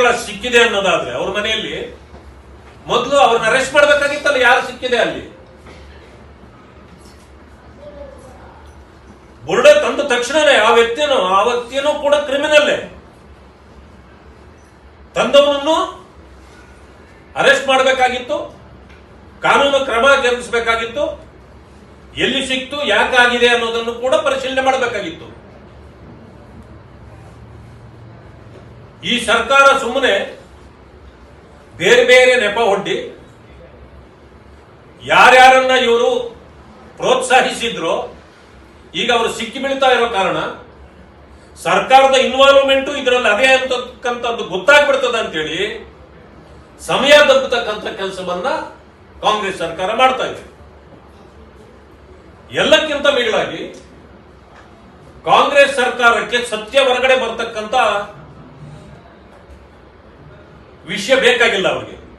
ದಾಖಲೆಗಳ ಸಿಕ್ಕಿದೆ ಅನ್ನೋದಾದ್ರೆ ಅವ್ರ ಮನೆಯಲ್ಲಿ ಮೊದಲು ಅವ್ರನ್ನ ಅರೆಸ್ಟ್ ಮಾಡ್ಬೇಕಾಗಿತ್ತಲ್ಲ, ಯಾರು ಸಿಕ್ಕಿದೆ ಅಲ್ಲಿ? ಬುರುಡೆ ತಂದ ತಕ್ಷಣನೇ ಆ ವ್ಯಕ್ತಿಯನ್ನು ಆ ವ್ಯಕ್ತಿಯನ್ನು ಕೂಡ ಕ್ರಿಮಿನಲ್ಲೇ ತಂದವನನ್ನು ಅರೆಸ್ಟ್ ಮಾಡಬೇಕಾಗಿತ್ತು, ಕಾನೂನು ಕ್ರಮ ಜರುಗಿಸಬೇಕಾಗಿತ್ತು, ಎಲ್ಲಿ ಸಿಕ್ತು, ಯಾಕಾಗಿದೆ ಅನ್ನೋದನ್ನು ಕೂಡ ಪರಿಶೀಲನೆ ಮಾಡಬೇಕಾಗಿತ್ತು. ಈ ಸರ್ಕಾರ ಸುಮ್ಮನೆ ಬೇರೆ ಬೇರೆ ನೆಪ ಹೊಡ್ಡಿ ಯಾರ್ಯಾರನ್ನ ಇವರು ಪ್ರೋತ್ಸಾಹಿಸಿದ್ರು, ಈಗ ಅವರು ಸಿಕ್ಕಿ ಬೀಳ್ತಾ ಇರೋ ಕಾರಣ ಸರ್ಕಾರದ ಇನ್ವಾಲ್ವ್ಮೆಂಟು ಇದರಲ್ಲಿ ಅದೇ ಅಂತಕ್ಕಂಥದ್ದು ಗೊತ್ತಾಗ್ಬಿಡ್ತದೆ ಅಂತೇಳಿ ಸಮಯ ದಬ್ಬತಕ್ಕಂಥ ಕೆಲಸವನ್ನ ಕಾಂಗ್ರೆಸ್ ಸರ್ಕಾರ ಮಾಡ್ತಾ ಇದೆ. ಎಲ್ಲಕ್ಕಿಂತ ಮಿಗಿಲಾಗಿ ಕಾಂಗ್ರೆಸ್ ಸರ್ಕಾರಕ್ಕೆ ಸತ್ಯ ಹೊರಗಡೆ ಬರ್ತಕ್ಕಂಥ ವಿಷಯ ಬೇಕಾಗಿಲ್ಲ ಅವರಿಗೆ.